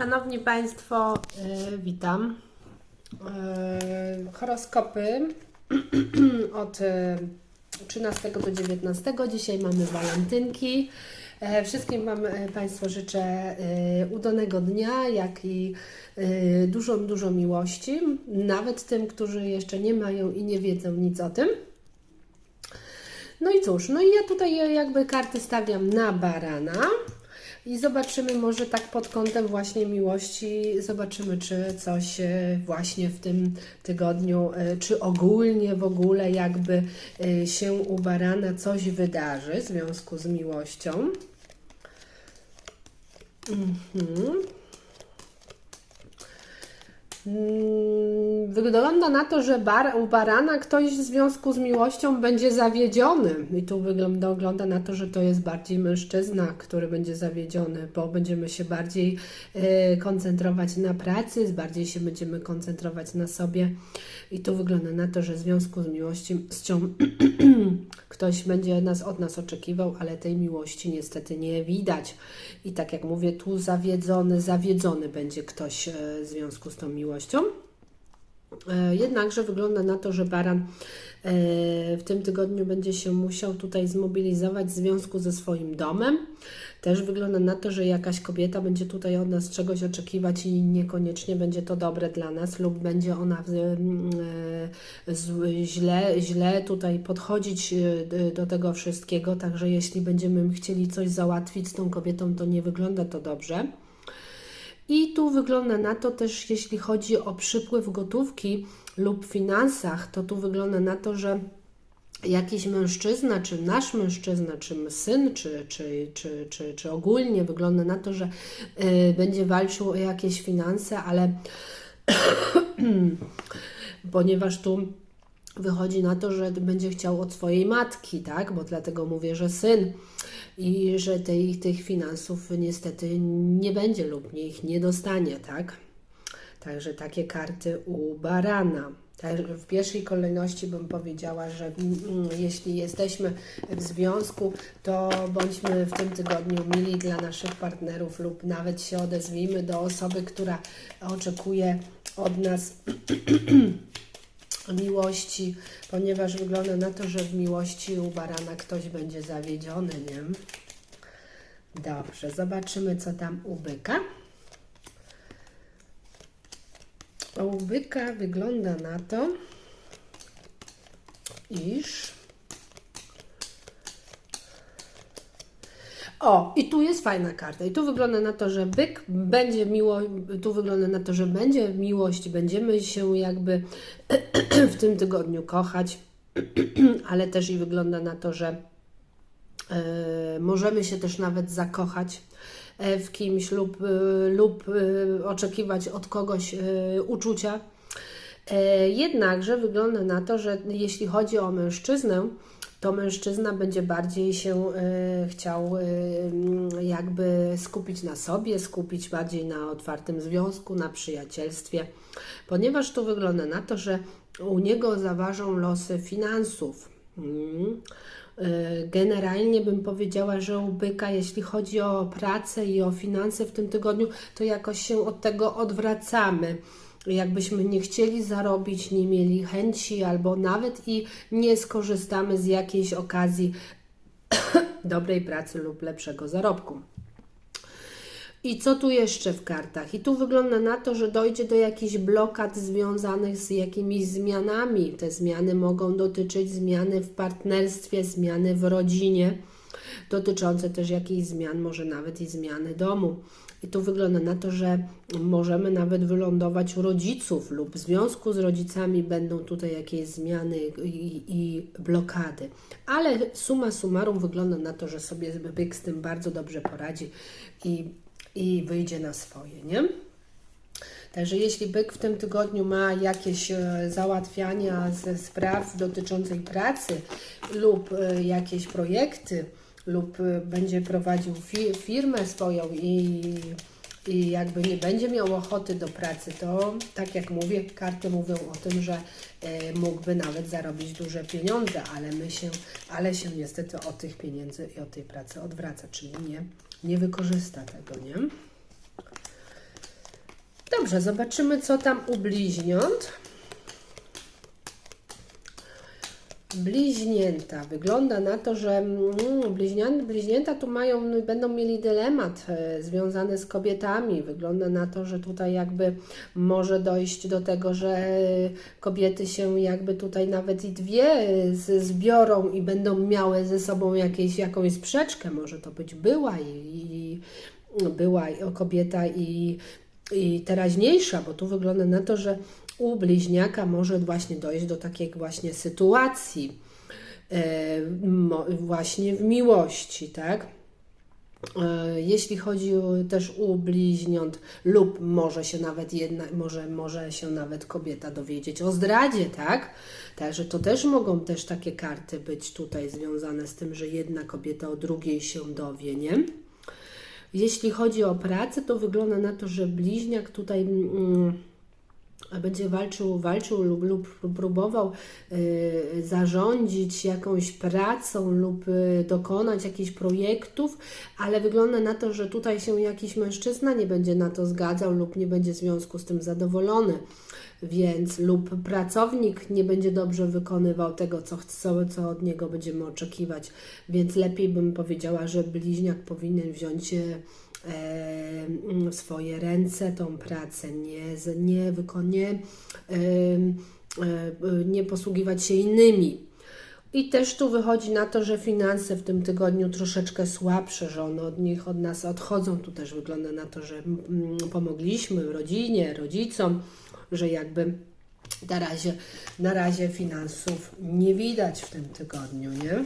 Szanowni Państwo, y, witam. Y, horoskopy od y, 13 do 19. Dzisiaj mamy walentynki. E, Wszystkim Wam e, Państwo życzę e, udanego dnia, jak i e, dużo, dużo miłości. Nawet tym, którzy jeszcze nie mają i nie wiedzą nic o tym. No i cóż, no i ja tutaj jakby karty stawiam na barana i zobaczymy może tak pod kątem właśnie miłości, zobaczymy czy coś e, właśnie w tym tygodniu, e, czy ogólnie w ogóle jakby e, się u barana coś wydarzy w związku z miłością. Mhm. Wygląda na to, że bar, u barana ktoś w związku z miłością będzie zawiedziony. I tu wygląda, wygląda na to, że to jest bardziej mężczyzna, który będzie zawiedziony, bo będziemy się bardziej e, koncentrować na pracy, bardziej się będziemy koncentrować na sobie. I tu wygląda na to, że w związku z miłością ktoś będzie nas od nas oczekiwał, ale tej miłości niestety nie widać. I tak jak mówię, tu zawiedzony, zawiedzony będzie ktoś e, w związku z tą miłością. E, Jednakże wygląda na to, że baran e, w tym tygodniu będzie się musiał tutaj zmobilizować w związku ze swoim domem. Też wygląda na to, że jakaś kobieta będzie tutaj od nas czegoś oczekiwać i niekoniecznie będzie to dobre dla nas, lub będzie ona mm, e, źle, źle tutaj podchodzić do tego wszystkiego. Także jeśli będziemy chcieli coś załatwić z tą kobietą, to nie wygląda to dobrze. I tu wygląda na to też, jeśli chodzi o przypływ gotówki lub finansach, to tu wygląda na to, że jakiś mężczyzna, czy nasz mężczyzna, czy syn, czy, czy, czy, czy, czy ogólnie wygląda na to, że y, będzie walczył o jakieś finanse, ale ponieważ tu wychodzi na to, że będzie chciał od swojej matki, tak? Bo dlatego mówię, że syn i że tej, tych finansów niestety nie będzie lub nie ich nie dostanie, tak? Także takie karty u barana. Także w pierwszej kolejności bym powiedziała, że jeśli jesteśmy w związku, to bądźmy w tym tygodniu mili dla naszych partnerów lub nawet się odezwijmy do osoby, która oczekuje od nas miłości, ponieważ wygląda na to, że w miłości u barana ktoś będzie zawiedziony, nie? Dobrze, zobaczymy co tam u byka. U byka wygląda na to, iż O, i tu jest fajna karta. I tu wygląda na to, że byk będzie miło, tu wygląda na to, że będzie miłość, będziemy się jakby w tym tygodniu kochać, ale też i wygląda na to, że e, możemy się też nawet zakochać e, w kimś lub, e, lub oczekiwać od kogoś uczucia. Jednakże wygląda na to, że jeśli chodzi o mężczyznę, to mężczyzna będzie bardziej się e, chciał e, mm, jakby skupić na sobie, skupić bardziej na otwartym związku, na przyjacielstwie, ponieważ tu wygląda na to, że u niego zaważą losy finansów. Mm. E, Generalnie bym powiedziała, że u byka, jeśli chodzi o pracę i o finanse w tym tygodniu, to jakoś się od tego odwracamy. Jakbyśmy nie chcieli zarobić, nie mieli chęci, albo nawet i nie skorzystamy z jakiejś okazji dobrej pracy lub lepszego zarobku. I co tu jeszcze w kartach? I tu wygląda na to, że dojdzie do jakichś blokad związanych z jakimiś zmianami. Te zmiany mogą dotyczyć zmiany w partnerstwie, zmiany w rodzinie, dotyczące też jakichś zmian, może nawet i zmiany domu. I tu wygląda na to, że możemy nawet wylądować rodziców lub w związku z rodzicami będą tutaj jakieś zmiany i, i blokady. Ale summa summarum wygląda na to, że sobie byk z tym bardzo dobrze poradzi i, i wyjdzie na swoje, nie? Także jeśli byk w tym tygodniu ma jakieś e, załatwiania ze spraw dotyczących pracy lub e, jakieś projekty, lub e, będzie prowadził fi firmę swoją i, i jakby nie będzie miał ochoty do pracy, to tak jak mówię, karty mówią o tym, że e, mógłby nawet zarobić duże pieniądze, ale my się, ale się niestety od tych pieniędzy i od tej pracy odwraca, czyli nie, nie wykorzysta tego, nie? dobrze, zobaczymy co tam u bliźniąt. Bliźnięta. Wygląda na to, że mm, bliźnięta tu mają, będą mieli dylemat e, związany z kobietami. Wygląda na to, że tutaj jakby może dojść do tego, że kobiety się jakby tutaj nawet i dwie e, zbiorą i będą miały ze sobą jakieś, jakąś sprzeczkę. Może to być była i, i była kobieta i, i teraźniejsza, bo tu wygląda na to, że u bliźniaka może właśnie dojść do takiej właśnie sytuacji, e, właśnie w miłości, tak? E, jeśli chodzi też u bliźniąt, lub może się nawet jedna, może, może się nawet kobieta dowiedzieć o zdradzie, tak? Także to też mogą też takie karty być tutaj związane z tym, że jedna kobieta o drugiej się dowie, nie? Jeśli chodzi o pracę, to wygląda na to, że bliźniak tutaj. Mm, będzie walczył, walczył lub, lub próbował y, zarządzić jakąś pracą lub y, dokonać jakichś projektów, ale wygląda na to, że tutaj się jakiś mężczyzna nie będzie na to zgadzał lub nie będzie w związku z tym zadowolony. Więc lub pracownik nie będzie dobrze wykonywał tego, co, chce, co od niego będziemy oczekiwać. Więc lepiej bym powiedziała, że bliźniak powinien wziąć w swoje ręce tą pracę, nie, nie, nie, nie posługiwać się innymi. I też tu wychodzi na to, że finanse w tym tygodniu troszeczkę słabsze, że one od nich, od nas odchodzą. Tu też wygląda na to, że pomogliśmy rodzinie, rodzicom, że jakby na razie, na razie finansów nie widać w tym tygodniu, nie?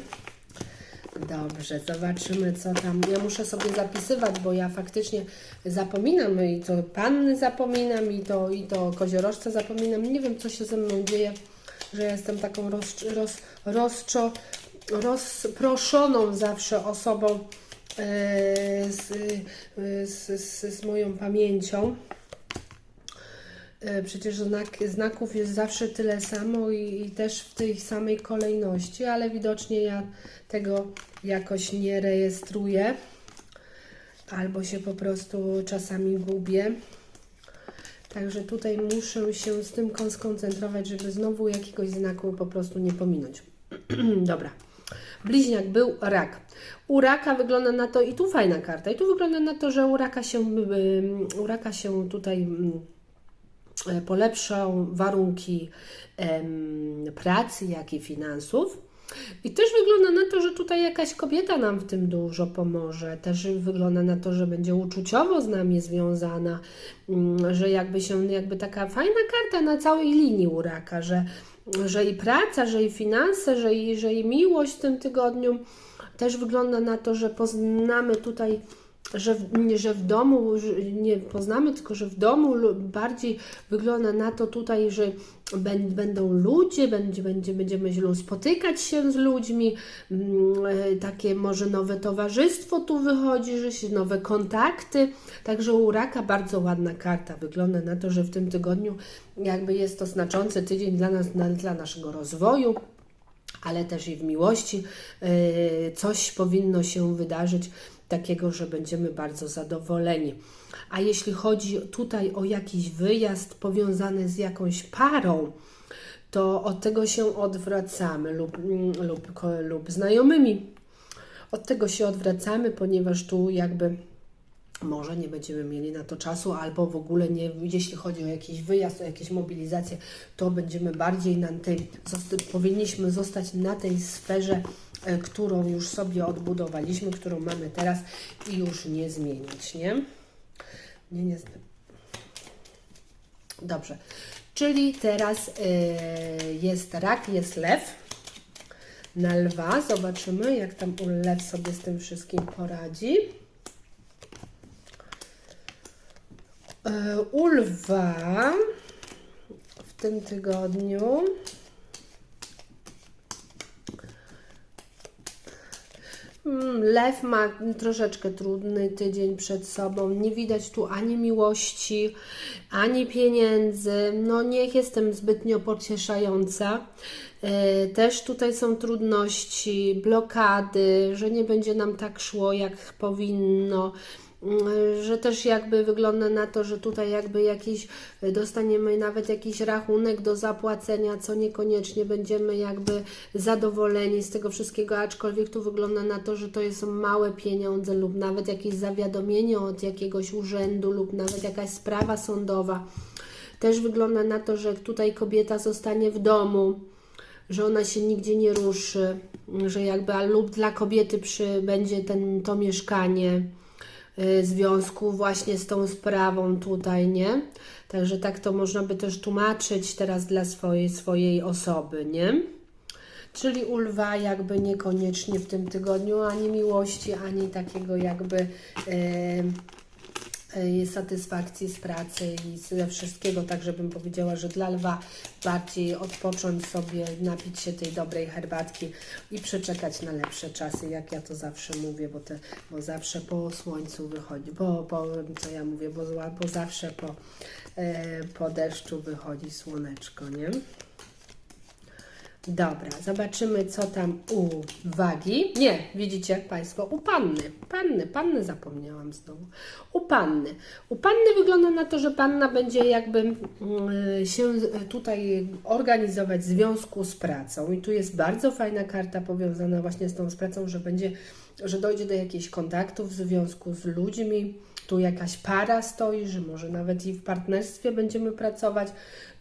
Dobrze, zobaczymy co tam. Ja muszę sobie zapisywać, bo ja faktycznie zapominam i to panny zapominam i to, i to koziorożce zapominam. Nie wiem, co się ze mną dzieje, że jestem taką roz, roz, rozczo, rozproszoną zawsze osobą yy, z, yy, z, z, z moją pamięcią. E, przecież znak, znaków jest zawsze tyle samo i, i, też w tej samej kolejności, ale widocznie ja tego jakoś nie rejestruję albo się po prostu czasami gubię. Także tutaj muszę się z tym skoncentrować, żeby znowu jakiegoś znaku po prostu nie pominąć. Dobra. Bliźniak był rak. U raka wygląda na to, i tu fajna karta, i tu wygląda na to, że u raka się, u raka się tutaj polepszą warunki pracy, jak i finansów. I też wygląda na to, że tutaj jakaś kobieta nam w tym dużo pomoże. Też wygląda na to, że będzie uczuciowo z nami związana, mm, że jakby się, jakby taka fajna karta na całej linii u raka, że, że i praca, że i finanse, że i, że i miłość w tym tygodniu. Też wygląda na to, że poznamy tutaj że, że w domu nie poznamy, tylko że w domu bardziej wygląda na to tutaj, że będą ludzie, będzie, będzie, będziemy spotykać się z ludźmi, mm, e, takie może nowe towarzystwo tu wychodzi, że się nowe kontakty. Także u raka bardzo ładna karta. Wygląda na to, że w tym tygodniu jakby jest to znaczący tydzień dla nas, dla naszego rozwoju ale też i w miłości e, coś powinno się wydarzyć takiego, że będziemy bardzo zadowoleni. A jeśli chodzi tutaj o jakiś wyjazd powiązany z jakąś parą, to od tego się odwracamy lub, lub, lub znajomymi. Od tego się odwracamy, ponieważ tu jakby może nie będziemy mieli na to czasu, albo w ogóle nie, jeśli chodzi o jakiś wyjazd, o jakieś mobilizacje, to będziemy bardziej na tej, powinniśmy zostać na tej sferze którą już sobie odbudowaliśmy, którą mamy teraz i już nie zmienić, nie? Nie, nie. Dobrze. Czyli teraz yy, jest rak, jest lew. Na lwa zobaczymy, jak tam lew sobie z tym wszystkim poradzi. Yy, u lwa w tym tygodniu lew ma troszeczkę trudny tydzień przed sobą. Nie widać tu ani miłości, ani pieniędzy. No, nie jestem zbytnio pocieszająca. E, też tutaj są trudności, blokady, że nie będzie nam tak szło, jak powinno. Mm, że też jakby wygląda na to, że tutaj jakby jakiś y, dostaniemy nawet jakiś rachunek do zapłacenia, co niekoniecznie będziemy jakby zadowoleni z tego wszystkiego, aczkolwiek tu wygląda na to, że to są małe pieniądze lub nawet jakieś zawiadomienie od jakiegoś urzędu lub nawet jakaś sprawa sądowa. Też wygląda na to, że tutaj kobieta zostanie w domu, że ona się nigdzie nie ruszy, że jakby a lub dla kobiety przy, będzie ten, to mieszkanie związku właśnie z tą sprawą tutaj, nie? Także tak to można by też tłumaczyć teraz dla swojej, swojej osoby, nie? Czyli u lwa jakby niekoniecznie w tym tygodniu ani miłości, ani takiego jakby e, satysfakcji z pracy i ze wszystkiego, tak żebym powiedziała, że dla lwa bardziej odpocząć sobie, napić się tej dobrej herbatki i przeczekać na lepsze czasy, jak ja to zawsze mówię, bo, te, bo zawsze po słońcu wychodzi, po, po co ja mówię, bo, bo zawsze po, e, po deszczu wychodzi słoneczko, nie? Dobra, zobaczymy, co tam u wagi. Nie, widzicie Państwo, u panny. Panny, panny zapomniałam znowu. U panny. U panny wygląda na to, że panna będzie jakby mm, się tutaj organizować w związku z pracą. I tu jest bardzo fajna karta powiązana właśnie z tą z pracą, że będzie, że dojdzie do jakichś kontaktów w związku z ludźmi. Tu jakaś para stoi, że może nawet i w partnerstwie będziemy pracować,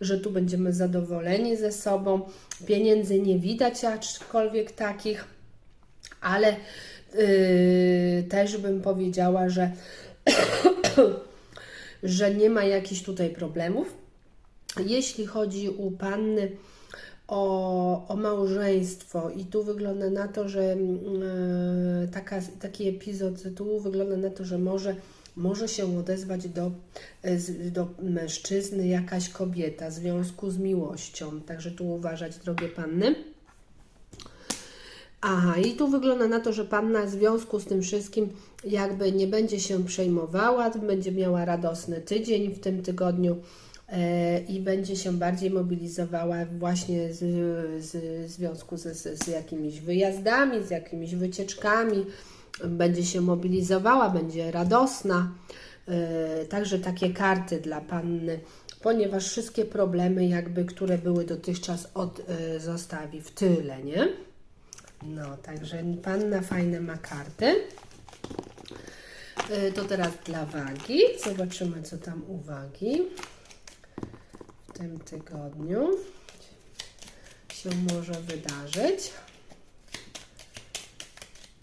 że tu będziemy zadowoleni ze sobą. Pieniędzy nie widać, aczkolwiek takich, ale yy, też bym powiedziała, że, że nie ma jakichś tutaj problemów. Jeśli chodzi u panny o, o małżeństwo, i tu wygląda na to, że e, taka, taki epizod, tu wygląda na to, że może, może się odezwać do, e, do mężczyzny jakaś kobieta w związku z miłością. Także tu uważać, drogie panny. Aha, i tu wygląda na to, że panna w związku z tym wszystkim jakby nie będzie się przejmowała, będzie miała radosny tydzień w tym tygodniu i będzie się bardziej mobilizowała właśnie z, z, w związku z, z, z jakimiś wyjazdami, z jakimiś wycieczkami. Będzie się mobilizowała, będzie radosna. E, także takie karty dla panny, ponieważ wszystkie problemy, jakby, które były dotychczas, od, e, zostawi w tyle, nie? No, także panna fajne ma karty. To teraz dla wagi. Zobaczymy, co tam u wagi w tym tygodniu się może wydarzyć.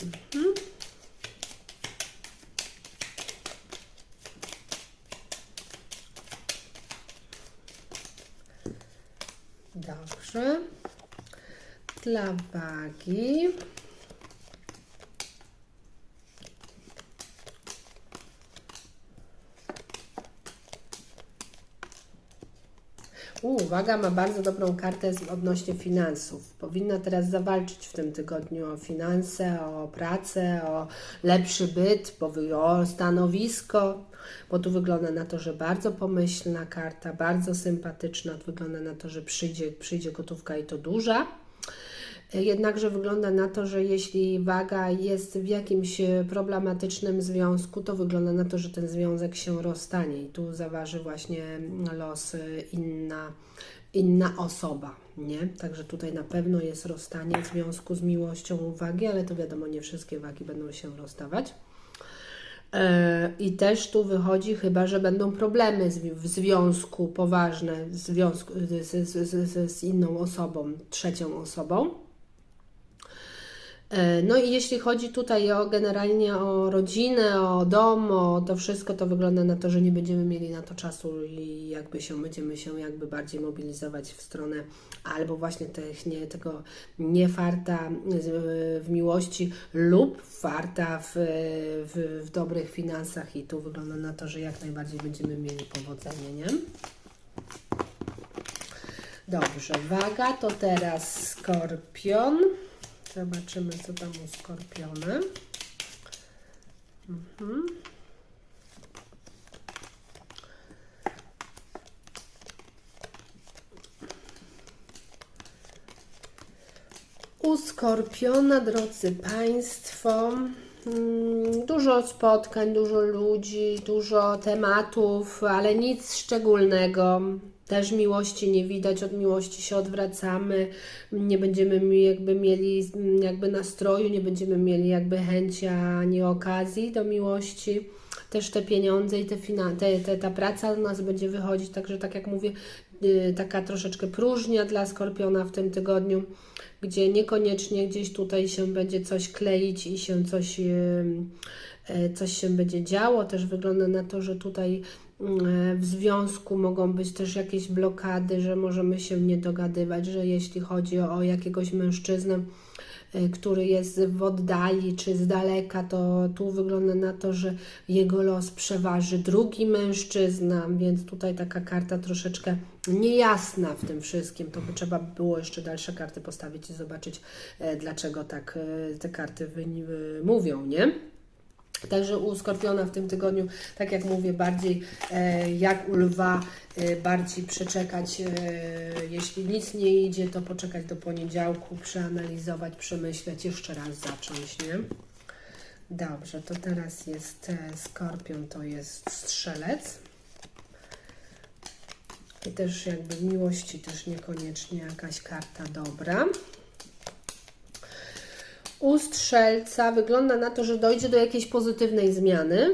Mhm. Dobrze. Dla wagi. Uwaga, ma bardzo dobrą kartę odnośnie finansów. Powinna teraz zawalczyć w tym tygodniu o finanse, o pracę, o lepszy byt, o stanowisko, bo tu wygląda na to, że bardzo pomyślna karta, bardzo sympatyczna. Wygląda na to, że przyjdzie, przyjdzie gotówka i to duża. Jednakże wygląda na to, że jeśli waga jest w jakimś e, problematycznym związku, to wygląda na to, że ten związek się rozstanie i tu zaważy właśnie los e, inna, inna osoba, nie? Także tutaj na pewno jest rozstanie w związku z miłością uwagi, ale to wiadomo, nie wszystkie wagi będą się rozstawać. E, I też tu wychodzi chyba, że będą problemy w związku poważne w związku z, z, z, z inną osobą, trzecią osobą. E, No i jeśli chodzi tutaj o generalnie o rodzinę, o dom, o to wszystko, to wygląda na to, że nie będziemy mieli na to czasu i jakby się będziemy się jakby bardziej mobilizować w stronę albo właśnie tych, nie, tego niefarta z- w miłości lub farta w, w, w dobrych finansach i tu wygląda na to, że jak najbardziej będziemy mieli powodzenie, nie? Dobrze, waga to teraz skorpion. Zobaczymy, co tam u skorpiona. Mhm. U skorpiona, drodzy Państwo, mm, dużo spotkań, dużo ludzi, dużo tematów, ale nic szczególnego. Też miłości nie widać, od miłości się odwracamy, nie będziemy jakby mieli mm, jakby nastroju, nie będziemy mieli jakby chęci ani okazji do miłości. Też te pieniądze i te, te, te, ta praca u nas będzie wychodzić, także tak jak mówię, yy, taka troszeczkę próżnia dla Skorpiona w tym tygodniu, gdzie niekoniecznie gdzieś tutaj się będzie coś kleić i się coś, yy, coś się będzie działo. Też wygląda na to, że tutaj w związku mogą być też jakieś blokady, że możemy się nie dogadywać, że jeśli chodzi o, jakiegoś mężczyznę, y, który jest w oddali czy z daleka, to tu wygląda na to, że jego los przeważy drugi mężczyzna, więc tutaj taka karta troszeczkę niejasna w tym wszystkim. To by trzeba było jeszcze dalsze karty postawić i zobaczyć, e, dlaczego tak e, te karty mówią, nie? Także u Skorpiona w tym tygodniu, tak jak mówię, bardziej e, jak u Lwa, e, bardziej przeczekać, e, jeśli nic nie idzie, to poczekać do poniedziałku, przeanalizować, przemyśleć, jeszcze raz zacząć, nie? Dobrze, to teraz jest e, Skorpion, to jest Strzelec. I też jakby miłości też niekoniecznie jakaś karta dobra. U strzelca wygląda na to, że dojdzie do jakiejś pozytywnej zmiany.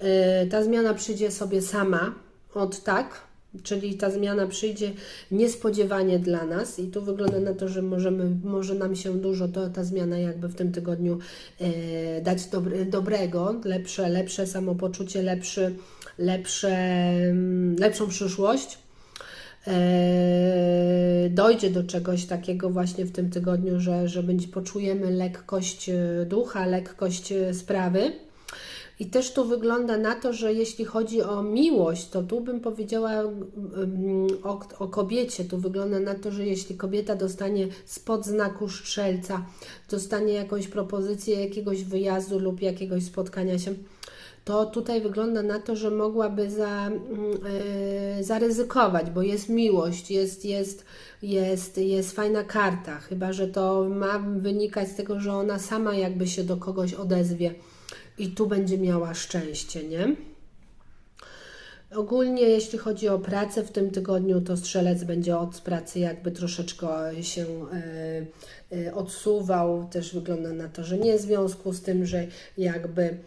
Yy, Ta zmiana przyjdzie sobie sama od tak, czyli ta zmiana przyjdzie niespodziewanie dla nas i tu wygląda na to, że możemy, może nam się dużo to, ta zmiana jakby w tym tygodniu yy, dać dobre, dobrego, lepsze, lepsze samopoczucie, lepszy, lepsze, mm, lepszą przyszłość. Eee, dojdzie do czegoś takiego właśnie w tym tygodniu, że, że będzie, poczujemy lekkość e, ducha, lekkość e, sprawy. I też tu wygląda na to, że jeśli chodzi o miłość, to tu bym powiedziała o, o kobiecie. Tu wygląda na to, że jeśli kobieta dostanie spod znaku strzelca, dostanie jakąś propozycję jakiegoś wyjazdu lub jakiegoś spotkania się, to tutaj wygląda na to, że mogłaby za, e, zaryzykować, bo jest miłość, jest, jest, jest, jest fajna karta, chyba że to ma wynikać z tego, że ona sama jakby się do kogoś odezwie i tu będzie miała szczęście, nie? Ogólnie, jeśli chodzi o pracę w tym tygodniu, to strzelec będzie od pracy jakby troszeczkę się e, e, odsuwał. Też wygląda na to, że nie w związku z tym, że jakby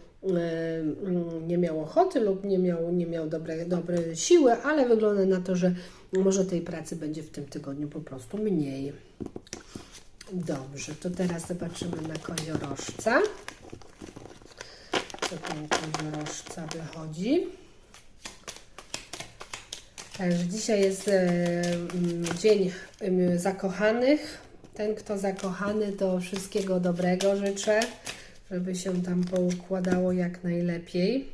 nie miał ochoty lub nie miał, nie miał dobre, dobre siły, ale wygląda na to, że może tej pracy będzie w tym tygodniu po prostu mniej. Dobrze, to teraz zobaczymy na koziorożca. Co ten koziorożca wychodzi? Także dzisiaj jest dzień zakochanych. Ten, kto zakochany, to wszystkiego dobrego życzę, żeby się tam poukładało jak najlepiej.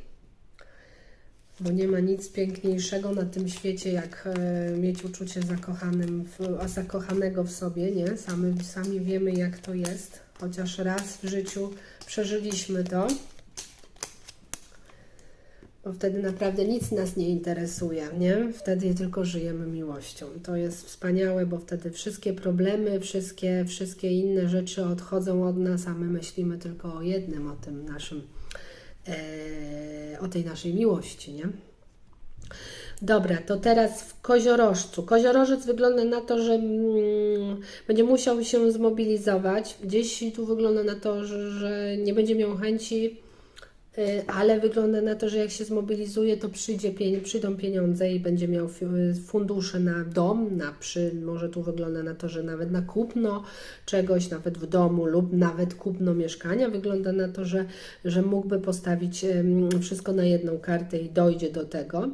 Bo nie ma nic piękniejszego na tym świecie, jak e, mieć uczucie zakochanym, zakochanego w sobie, nie? Sami, sami wiemy, jak to jest. Chociaż raz w życiu przeżyliśmy to bo wtedy naprawdę nic nas nie interesuje, nie? Wtedy tylko żyjemy miłością. To jest wspaniałe, bo wtedy wszystkie problemy, wszystkie, wszystkie inne rzeczy odchodzą od nas, a my myślimy tylko o jednym, o tym naszym, e, o tej naszej miłości, nie? Dobra, to teraz w koziorożcu. Koziorożec wygląda na to, że mm, będzie musiał się zmobilizować. Gdzieś tu wygląda na to, że, że nie będzie miał chęci ale wygląda na to, że jak się zmobilizuje, to przyjdzie, przyjdą pieniądze i będzie miał fi- fundusze na dom, na przy, może tu wygląda na to, że nawet na kupno czegoś, nawet w domu lub nawet kupno mieszkania. Wygląda na to, że, że mógłby postawić wszystko na jedną kartę i dojdzie do tego.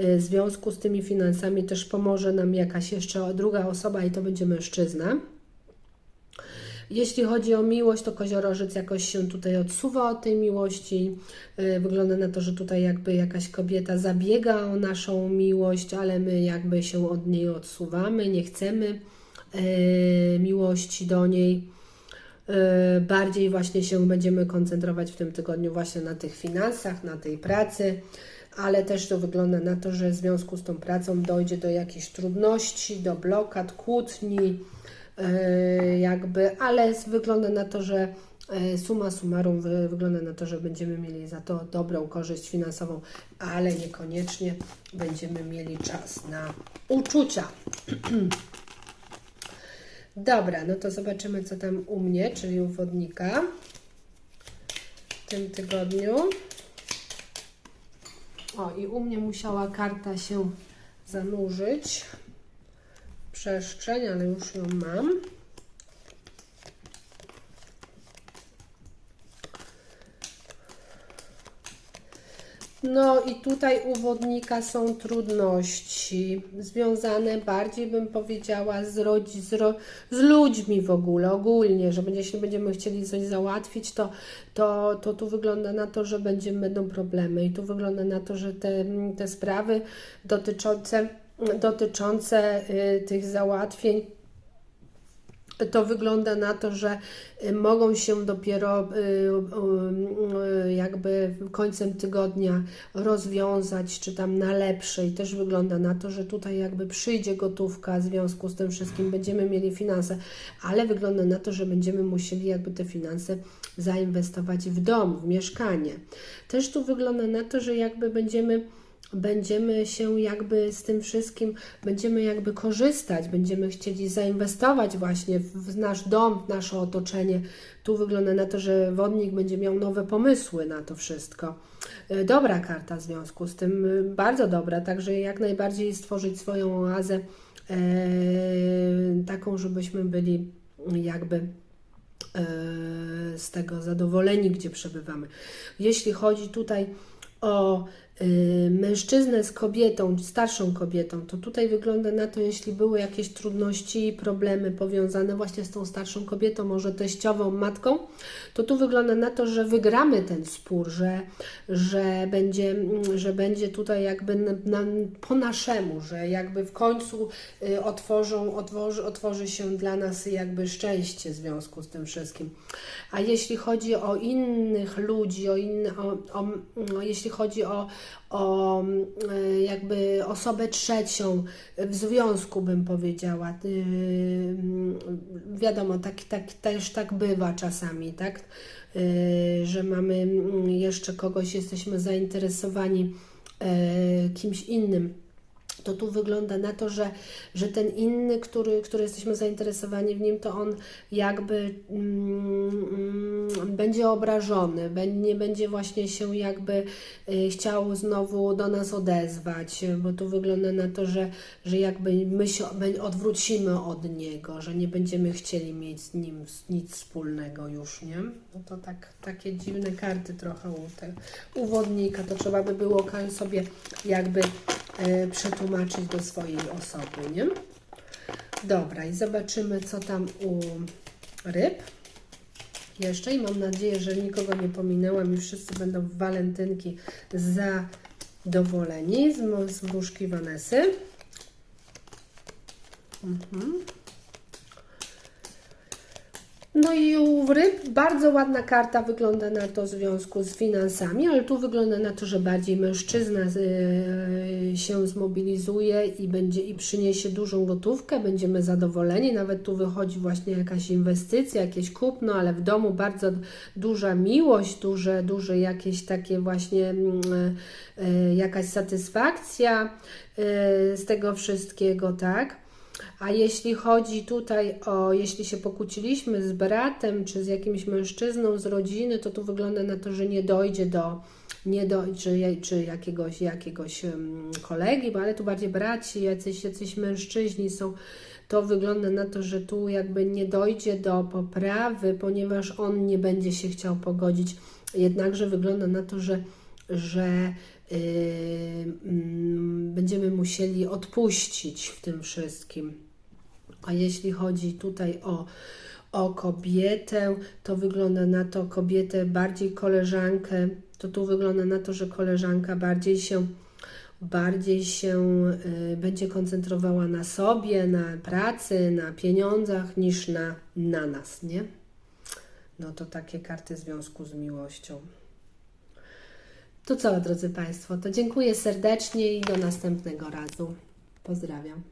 Y, W związku z tymi finansami też pomoże nam jakaś jeszcze druga osoba i to będzie mężczyzna. Jeśli chodzi o miłość, to koziorożec jakoś się tutaj odsuwa od tej miłości. Yy, Wygląda na to, że tutaj jakby jakaś kobieta zabiega o naszą miłość, ale my jakby się od niej odsuwamy, nie chcemy yy, miłości do niej. Yy, Bardziej właśnie się będziemy koncentrować w tym tygodniu właśnie na tych finansach, na tej pracy, ale też to wygląda na to, że w związku z tą pracą dojdzie do jakichś trudności, do blokad, kłótni, jakby, ale wygląda na to, że e, suma summarum wy, wygląda na to, że będziemy mieli za to dobrą korzyść finansową, ale niekoniecznie będziemy mieli czas na uczucia. Dobra, no to zobaczymy, co tam u mnie, czyli u wodnika w tym tygodniu. O, i u mnie musiała karta się zanurzyć przestrzeń, ale już ją mam. No i tutaj u wodnika są trudności związane bardziej bym powiedziała z, rodzi, z, ro, z ludźmi w ogóle, ogólnie, że będzie, jeśli będziemy chcieli coś załatwić, to, to, to tu wygląda na to, że będzie, będą problemy i tu wygląda na to, że te, te sprawy dotyczące, dotyczące y, tych załatwień to wygląda na to, że y, mogą się dopiero y, jakby końcem tygodnia rozwiązać, czy tam na lepsze. I też wygląda na to, że tutaj jakby przyjdzie gotówka w związku z tym wszystkim, będziemy mieli finanse, ale wygląda na to, że będziemy musieli jakby te finanse zainwestować w dom, w mieszkanie. Też tu wygląda na to, że jakby będziemy będziemy się jakby z tym wszystkim, będziemy jakby korzystać, będziemy chcieli zainwestować właśnie w nasz dom, w nasze otoczenie. Tu wygląda na to, że wodnik będzie miał nowe pomysły na to wszystko. E, Dobra karta w związku z tym, e, bardzo dobra, także jak najbardziej stworzyć swoją oazę e, taką, żebyśmy byli jakby e, z tego zadowoleni, gdzie przebywamy. Jeśli chodzi tutaj o mężczyznę z kobietą, starszą kobietą, to tutaj wygląda na to, jeśli były jakieś trudności problemy powiązane właśnie z tą starszą kobietą, może teściową, matką, to tu wygląda na to, że wygramy ten spór, że, że, będzie, że będzie tutaj jakby na, na, po naszemu, że jakby w końcu y, otworzą, otworzy, otworzy się dla nas jakby szczęście w związku z tym wszystkim. A jeśli chodzi o innych ludzi, o inne, o, o, o, jeśli chodzi o, o y, jakby osobę trzecią w związku, bym powiedziała. Y, Wiadomo, tak, tak, też tak bywa czasami, tak? Y, Że mamy jeszcze kogoś, jesteśmy zainteresowani y, kimś innym to tu wygląda na to, że, że ten inny, który, który jesteśmy zainteresowani w nim, to on jakby mm, będzie obrażony, nie będzie właśnie się jakby y, chciał znowu do nas odezwać, bo tu wygląda na to, że, że jakby my się odwrócimy od niego, że nie będziemy chcieli mieć z nim nic wspólnego już, nie? No to tak, takie dziwne karty trochę u, te, u wodnika, to trzeba by było sobie jakby e, przetłumaczyć do swojej osoby, nie? Dobra, i zobaczymy, co tam u ryb jeszcze i mam nadzieję, że nikogo nie pominęłam i wszyscy będą w walentynki zadowoleni z, z wróżki Vanesy. Mhm. No i u ryb bardzo ładna karta wygląda na to w związku z finansami, ale tu wygląda na to, że bardziej mężczyzna y, się zmobilizuje i będzie i przyniesie dużą gotówkę, będziemy zadowoleni. Nawet tu wychodzi właśnie jakaś inwestycja, jakieś kupno, ale w domu bardzo duża miłość, duże, duże jakieś takie właśnie mm, y, jakaś satysfakcja y, z tego wszystkiego, tak? A jeśli chodzi tutaj o, jeśli się pokłóciliśmy z bratem czy z jakimś mężczyzną z rodziny, to tu wygląda na to, że nie dojdzie do, nie do czy, czy jakiegoś, jakiegoś kolegi, ale tu bardziej braci, jacyś, jacyś mężczyźni są. To wygląda na to, że tu jakby nie dojdzie do poprawy, ponieważ on nie będzie się chciał pogodzić. Jednakże wygląda na to, że, że yy, yy, będziemy musieli odpuścić w tym wszystkim. A jeśli chodzi tutaj o, o kobietę, to wygląda na to kobietę bardziej koleżankę, to tu wygląda na to, że koleżanka bardziej się bardziej się y, będzie koncentrowała na sobie, na pracy, na pieniądzach niż na, na nas, nie? No to takie karty związku z miłością. To co, drodzy Państwo, to dziękuję serdecznie i do następnego razu. Pozdrawiam.